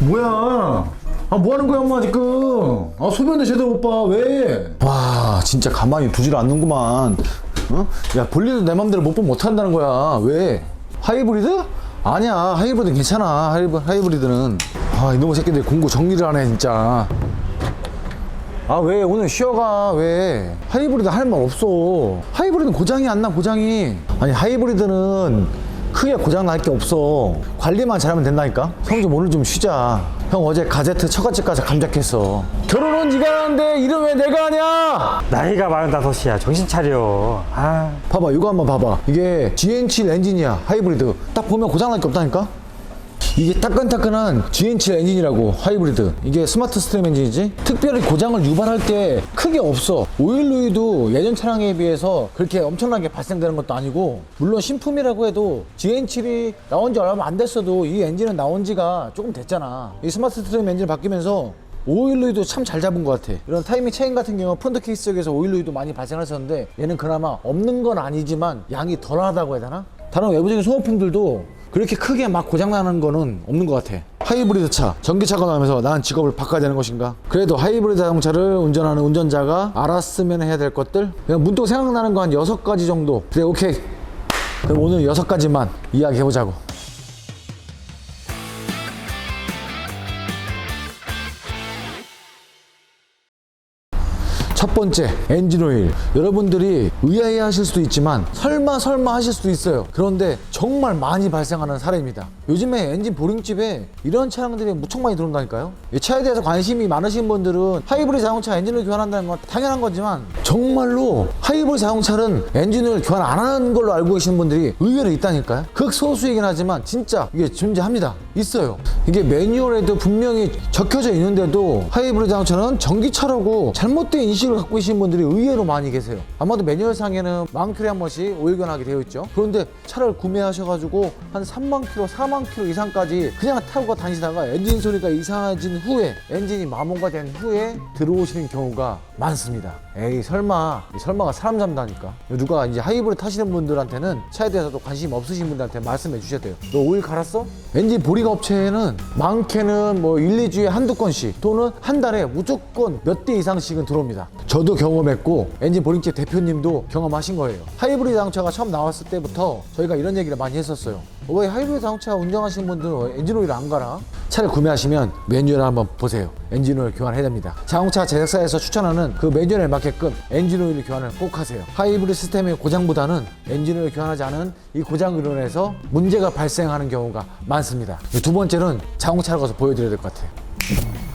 뭐야? 아, 뭐 하는 거야, 엄마, 지금? 아, 소변도 제대로 못 봐, 왜? 와, 진짜 가만히 두질 않는구만. 어? 야, 볼일도 내 맘대로 못 보면 못한다는 거야. 왜? 하이브리드? 아니야, 하이브리드 괜찮아, 하이브, 하이브리드는. 아, 이놈의 새끼들 공부 정리를 하네, 진짜. 아, 왜? 오늘 쉬어가, 왜? 하이브리드 할 말 없어. 하이브리드는 고장이 안 나, 고장이. 아니, 하이브리드는 크게 고장 날 게 없어. 관리만 잘하면 된다니까? 형 좀 오늘 좀 쉬자. 형 어제 가제트 처갓집 가서 감작했어. 결혼은 네가 하는데 일은 왜 내가 하냐? 나이가 마흔다섯이야 정신 차려 아 봐봐, 이거 한번 봐봐. 이게 GN7 엔진이야, 하이브리드. 딱 보면 고장 날 게 없다니까? 이게 따끈따끈한 GN7 엔진이라고 하이브리드 이게 스마트 스트림 엔진이지 특별히 고장을 유발할 게 크게 없어 오일 루이도 예전 차량에 비해서 그렇게 엄청나게 발생되는 것도 아니고 물론 신품이라고 해도 GN7이 나온 지 얼마 안 됐어도 이 엔진은 나온 지가 조금 됐잖아 이 스마트 스트림 엔진 바뀌면서 오일 루이도 참 잘 잡은 것 같아. 이런 타이밍 체인 같은 경우 폰트 케이스 쪽에서 오일 루이도 많이 발생하셨는데 얘는 그나마 없는 건 아니지만 양이 덜하다고 해야 되나? 다른 외부적인 소모품들도 그렇게 크게 막 고장나는 거는 없는 것 같아. 하이브리드 차, 전기차가 나오면서 난 직업을 바꿔야 되는 것인가? 그래도 하이브리드 자동차를 운전하는 운전자가 알았으면 해야 될 것들? 그냥 문득 생각나는 거한 여섯 가지 정도. 그래, 오케이. 그럼 오늘 여섯 가지만 이야기해보자고. 첫 번째 엔진 오일. 여러분들이 의아해 하실 수도 있지만 설마 설마 하실 수도 있어요. 그런데 정말 많이 발생하는 사례입니다. 요즘에 엔진 보링집에 이런 차량들이 무척 많이 들어온다니까요. 이 차에 대해서 관심이 많으신 분들은 하이브리드 자동차 엔진을 교환한다는 건 당연한 거지만 정말로 하이브리드 자동차는 엔진을 교환 안 하는 걸로 알고 계시는 분들이 의외로 있다니까요. 극소수이긴 하지만 진짜 이게 존재합니다. 있어요. 이게 매뉴얼에도 분명히 적혀져 있는데도 하이브리드 자동차는 전기차라고 잘못된 인식 을 갖고 계신 분들이 의외로 많이 계세요. 아마도 매뉴얼상에는 만 킬로에 한 번씩 오일 변하게 되어 있죠. 그런데 차를 구매하셔가지고 한 3만 킬로, 4만 킬로 이상까지 그냥 타고 다니시다가 엔진 소리가 이상해진 후에 엔진이 마모가 된 후에 들어오시는 경우가 많습니다. 에이 설마 이 설마가 사람 잡다니까. 누가 이제 하이브리드 타시는 분들한테는 차에 대해서도 관심 없으신 분들한테 말씀해 주셔야 돼요. 너 오일 갈았어? 엔진 보링 업체에는 많게는 뭐 1, 2주에 한두 건씩 또는 한 달에 무조건 몇 대 이상씩은 들어옵니다. 저도 경험했고 엔진 보링집 대표님도 경험하신 거예요. 하이브리드 자동차가 처음 나왔을 때부터 저희가 이런 얘기를 많이 했었어요. 어, 왜 하이브리드 자동차 운전하시는 분들은 왜 엔진 오일 안 갈아? 차를 구매하시면 매뉴얼 한번 보세요. 엔진 오일 교환해야 됩니다. 자동차 제작사에서 추천하는 그 매뉴얼에 맞게끔 엔진 오일 교환을 꼭 하세요. 하이브리드 시스템의 고장보다는 엔진 오일 교환하지 않은 이 고장으로 인해서 문제가 발생하는 경우가 많습니다. 두 번째는 자동차를 가서 보여드려야 될 것 같아요.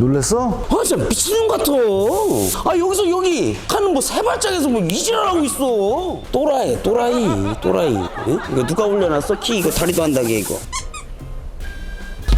놀랬어? 아 진짜 미친놈 같아 아 여기서 여기 하는 뭐 세발장에서 뭐 이질하고 있어 또라이 또라이 또라이 응? 이거 누가 올려놨어? 키 이거 다리도 한다게 이거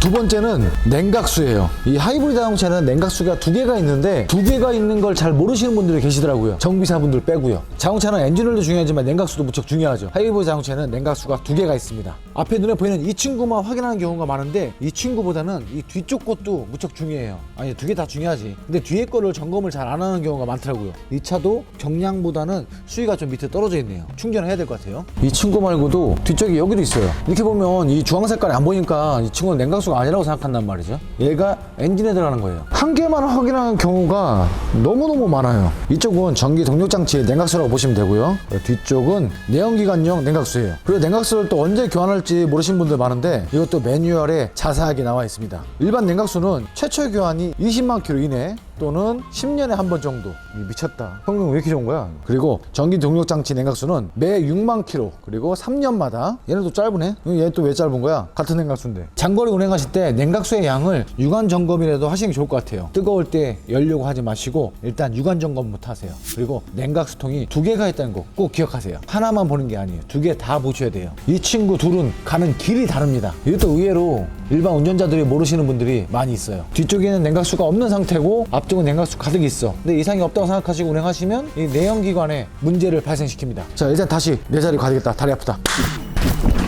두 번째는 냉각수예요. 이 하이브리드 자동차는 냉각수가 두 개가 있는데 두 개가 있는 걸 잘 모르시는 분들이 계시더라고요. 정비사분들 빼고요. 자동차는 엔진오일도 중요하지만 냉각수도 무척 중요하죠. 하이브리드 자동차는 냉각수가 두 개가 있습니다. 앞에 눈에 보이는 이 친구만 확인하는 경우가 많은데 이 친구보다는 이 뒤쪽 것도 무척 중요해요. 아니 두 개 다 중요하지. 근데 뒤에 거를 점검을 잘 안 하는 경우가 많더라고요. 이 차도 정량보다는 수위가 좀 밑에 떨어져 있네요. 충전을 해야 될 것 같아요. 이 친구 말고도 뒤쪽에 여기도 있어요. 이렇게 보면 이 주황 색깔이 안 보니까 이 친구는 냉각수가 아니라고 생각한단 말이죠. 얘가 엔진에 들어가는 거예요. 한 개만 확인하는 경우가 너무너무 많아요. 이쪽은 전기 동력 장치의 냉각수라고 보시면 되고요. 뒤쪽은 내연기관용 냉각수예요. 그리고 냉각수를 또 언제 교환할지 모르시는 분들 많은데 이것도 매뉴얼에 자세하게 나와 있습니다. 일반 냉각수는 최초 교환이 20만 킬로 이내 또는 10년에 한 번 정도. 이 미쳤다. 성능 왜 이렇게 좋은 거야? 그리고 전기 동력 장치 냉각수는 매 6만 킬로 그리고 3년마다 얘는 또 짧으네. 얘또왜 짧은 거야? 같은 냉각수인데. 장거리 운행하실 때 냉각수의 양을 유관 점검이라도 하시는 게 좋을 것 같아요. 뜨거울 때 열려고 하지 마시고 일단 유관 점검부터 하세요. 그리고 냉각수통이 두 개가 있다는 거 꼭 기억하세요. 하나만 보는 게 아니에요. 두 개 다 보셔야 돼요. 이 친구 둘은 가는 길이 다릅니다. 이것도 의외로 일반 운전자들이 모르시는 분들이 많이 있어요. 뒤쪽에는 냉각수가 없는 상태고 앞쪽 은 냉각수 가득 있어. 근데 이상이 없다고 생각하시고 운행하시면 이 내연기관에 문제를 발생시킵니다. 자, 일단 다시 내 자리 가야 되겠다. 다리 아프다.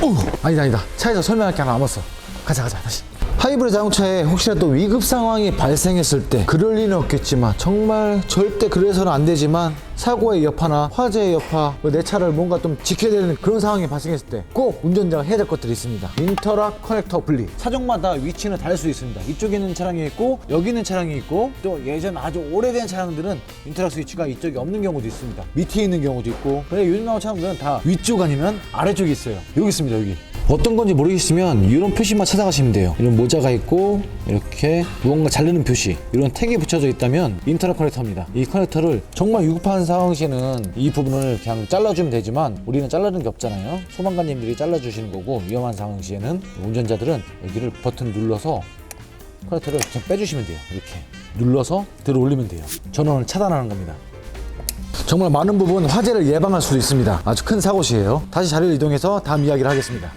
오, 아니다, 아니다. 차에서 설명할 게 하나 남았어. 가자, 가자, 다시. 하이브리드 자동차에 혹시라도 위급 상황이 발생했을 때 그럴 리는 없겠지만 정말 절대 그래서는 안 되지만 사고의 여파나 화재의 여파 뭐내 차를 뭔가 좀 지켜야 되는 그런 상황이 발생했을 때 꼭 운전자가 해야 될 것들이 있습니다. 인터락 커넥터 분리. 차종마다 위치는 다를 수 있습니다. 이쪽에 있는 차량이 있고 여기 있는 차량이 있고 또 예전 아주 오래된 차량들은 인터락 스위치가 이쪽에 없는 경우도 있습니다. 밑에 있는 경우도 있고. 그래 요즘 나온 차량들은 다 위쪽 아니면 아래쪽에 있어요. 여기 있습니다 여기 어떤 건지 모르겠으면 이런 표시만 찾아가시면 돼요. 이런 모자가 있고 이렇게 무언가 자르는 표시 이런 택이 붙여져 있다면 인터넷 커넥터입니다. 이 커넥터를 정말 위급한 상황 시에는 이 부분을 그냥 잘라주면 되지만 우리는 자르는 게 없잖아요. 소방관님들이 잘라주시는 거고 위험한 상황 시에는 운전자들은 여기를 버튼 눌러서 커넥터를 그냥 빼주시면 돼요. 이렇게 눌러서 들어 올리면 돼요. 전원을 차단하는 겁니다. 정말 많은 부분 화재를 예방할 수도 있습니다. 아주 큰 사고 시에요. 다시 자리를 이동해서 다음 이야기를 하겠습니다.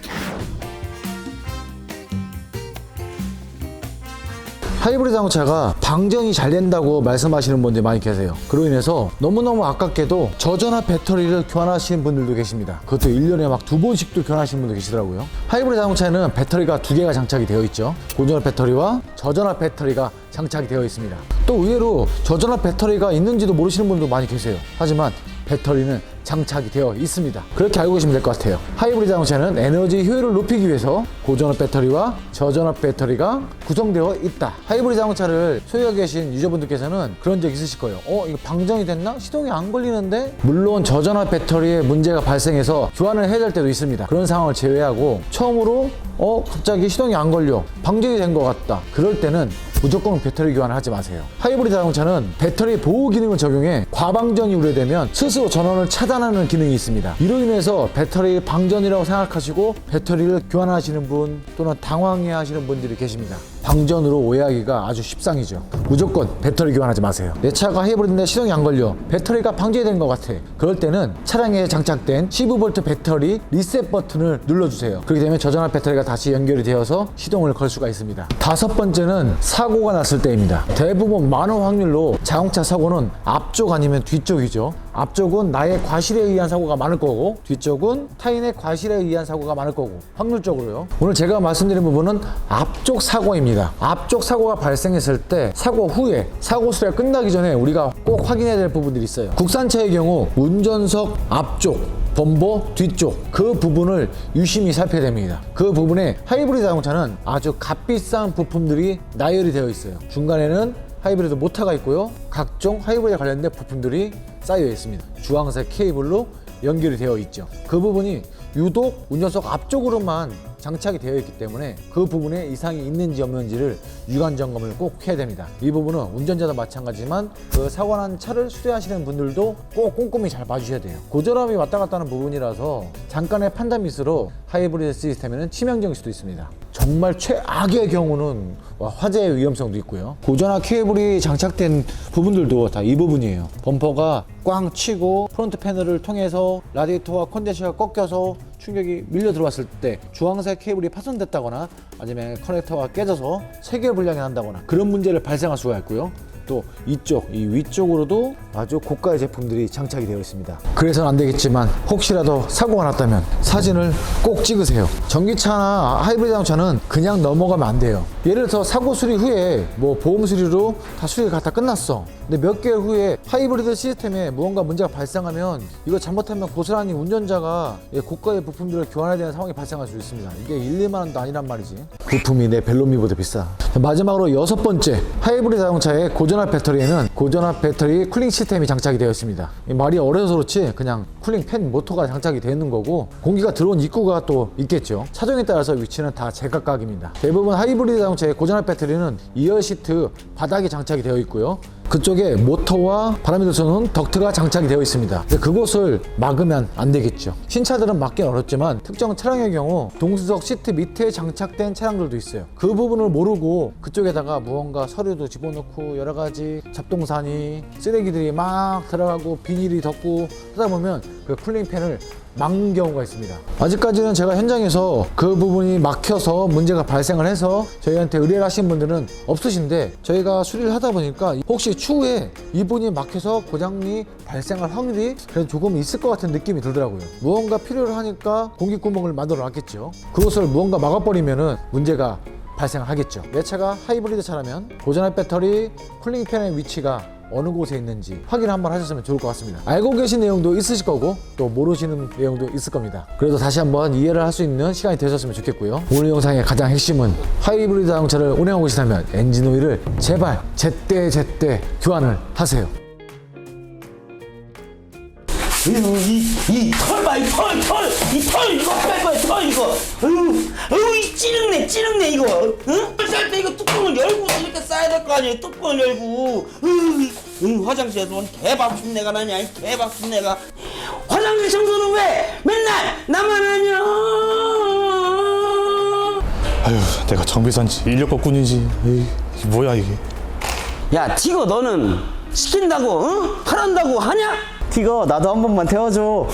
하이브리드 자동차가 방전이 잘 된다고 말씀하시는 분들이 많이 계세요. 그로 인해서 너무너무 아깝게도 저전압 배터리를 교환하시는 분들도 계십니다. 그것도 1년에 막 두 번씩도 교환하시는 분도 계시더라고요. 하이브리드 자동차에는 배터리가 두 개가 장착이 되어 있죠. 고전압 배터리와 저전압 배터리가 장착이 되어 있습니다. 또 의외로 저전압 배터리가 있는지도 모르시는 분도 많이 계세요. 하지만 배터리는 장착이 되어 있습니다. 그렇게 알고 계시면 될 것 같아요. 하이브리드 자동차는 에너지 효율을 높이기 위해서 고전압 배터리와 저전압 배터리가 구성되어 있다. 하이브리드 자동차를 소유하고 계신 유저분들께서는 그런 적 있으실 거예요. 어, 이거 방전이 됐나? 시동이 안 걸리는데? 물론 저전압 배터리에 문제가 발생해서 교환을 해야 될 때도 있습니다. 그런 상황을 제외하고 처음으로 어, 갑자기 시동이 안 걸려. 방전이 된 것 같다. 그럴 때는 무조건 배터리 교환을 하지 마세요. 하이브리드 자동차는 배터리 보호 기능을 적용해 과방전이 우려되면 스스로 전원을 차단하는 기능이 있습니다. 이로 인해서 배터리 방전이라고 생각하시고 배터리를 교환하시는 분 또는 당황해 하시는 분들이 계십니다. 방전으로 오해하기가 아주 십상이죠. 무조건 배터리 교환하지 마세요. 내 차가 하이브리드인데 시동이 안 걸려. 배터리가 방전이 된것 같아. 그럴 때는 차량에 장착된 15V 배터리 리셋 버튼을 눌러주세요. 그렇게 되면 저전압 배터리가 다시 연결이 되어서 시동을 걸 수가 있습니다. 다섯 번째는 사고가 났을 때입니다. 대부분 많은 확률로 자동차 사고는 앞쪽 아니면 뒤쪽이죠. 앞쪽은 나의 과실에 의한 사고가 많을 거고 뒤쪽은 타인의 과실에 의한 사고가 많을 거고 확률적으로요. 오늘 제가 말씀드린 부분은 앞쪽 사고입니다. 앞쪽 사고가 발생했을 때 사고 후에 사고 수리가 끝나기 전에 우리가 꼭 확인해야 될 부분들이 있어요. 국산차의 경우 운전석 앞쪽 범버 뒤쪽 그 부분을 유심히 살펴야 됩니다. 그 부분에 하이브리드 자동차는 아주 값비싼 부품들이 나열이 되어 있어요. 중간에는 하이브리드 모터가 있고요. 각종 하이브리드 관련된 부품들이 쌓여 있습니다. 주황색 케이블로 연결이 되어 있죠. 그 부분이 유독 운전석 앞쪽으로만 장착이 되어 있기 때문에 그 부분에 이상이 있는지 없는지를 유관 점검을 꼭 해야 됩니다. 이 부분은 운전자도 마찬가지지만 그 사고 난 차를 수리하시는 분들도 꼭 꼼꼼히 잘 봐주셔야 돼요. 고전압이 왔다 갔다 하는 부분이라서 잠깐의 판단 미스로 하이브리드 시스템에는 치명적일 수도 있습니다. 정말 최악의 경우는 와, 화재의 위험성도 있고요. 고전압 케이블이 장착된 부분들도 다 이 부분이에요. 범퍼가 꽝 치고 프론트 패널을 통해서 라디에이터와 컨덴서가 꺾여서 충격이 밀려 들어왔을 때 주황색 케이블이 파손됐다거나 아니면 커넥터가 깨져서 세계 불량이 난다거나 그런 문제를 발생할 수가 있고요. 또 이쪽, 이 위쪽으로도 아주 고가의 제품들이 장착이 되어 있습니다. 그래서는 안 되겠지만 혹시라도 사고가 났다면 사진을 꼭 찍으세요. 전기차나 하이브리드 자동차는 그냥 넘어가면 안 돼요. 예를 들어서 사고 수리 후에 뭐 보험 수리로 다 수리가 다 끝났어. 근데 몇 개월 후에 하이브리드 시스템에 무언가 문제가 발생하면 이거 잘못하면 고스란히 운전자가 예, 고가의 부품들을 교환해야 되는 상황이 발생할 수 있습니다. 이게 1, 2만 원도 아니란 말이지. 부품이 내 벨로미보다 비싸. 마지막으로 여섯 번째 하이브리드 자동차의 고전압 배터리에는 고전압 배터리 쿨링 시스템이 장착이 되어 있습니다. 이 말이 어려서 그렇지 그냥 쿨링 팬 모터가 장착이 되어 있는 거고 공기가 들어온 입구가 또 있겠죠. 차종에 따라서 위치는 다 제각각입니다. 대부분 하이브리드 자동차의 고전압 배터리는 이어 시트 바닥에 장착이 되어 있고요. 그쪽에 모터와 바람이 들어서는 덕트가 장착이 되어 있습니다. 그곳을 막으면 안 되겠죠. 신차들은 막기 어렵지만 특정 차량의 경우 동수석 시트 밑에 장착된 차량들도 있어요. 그 부분을 모르고 그쪽에다가 무언가 서류도 집어넣고 여러 가지 잡동사니 쓰레기들이 막 들어가고 비닐이 덮고 하다 보면 그 쿨링팬을 막는 경우가 있습니다. 아직까지는 제가 현장에서 그 부분이 막혀서 문제가 발생을 해서 저희한테 의뢰를 하신 분들은 없으신데 저희가 수리를 하다 보니까 혹시 추후에 이분이 막혀서 고장이 발생할 확률이 그래도 조금 있을 것 같은 느낌이 들더라고요. 무언가 필요를 하니까 공기구멍을 만들어 놨겠죠. 그것을 무언가 막아버리면은 문제가 발생하겠죠. 내 차가 하이브리드 차라면 고전압 배터리, 쿨링팬의 위치가 어느 곳에 있는지 확인 한번 하셨으면 좋을 것 같습니다. 알고 계신 내용도 있으실 거고 또 모르시는 내용도 있을 겁니다. 그래도 다시 한번 이해를 할 수 있는 시간이 되셨으면 좋겠고요. 오늘 영상의 가장 핵심은 하이브리드 자동차를 운행하고 계시다면 엔진 오일을 제발 제때 제때 교환을 하세요. 이이털 봐 이털털이털 이거 뺄 거야 털 이거 어휴 이 찌릉내 찌릉내 이거 응? 쌀때 이거 뚜껑을 열고 이렇게 싸야 될 거 아니에요 뚜껑을 열고 어휴 응, 화장실에서 온 개박순내가 나냐 이 개박순내가. 화장실 청소는 왜 맨날 나만 하냐? 아휴 내가 정비사인지 인력거꾼인지. 이게 뭐야 이게? 야 티거 너는 시킨다고 응? 하란다고 하냐? 티거 나도 한 번만 태워줘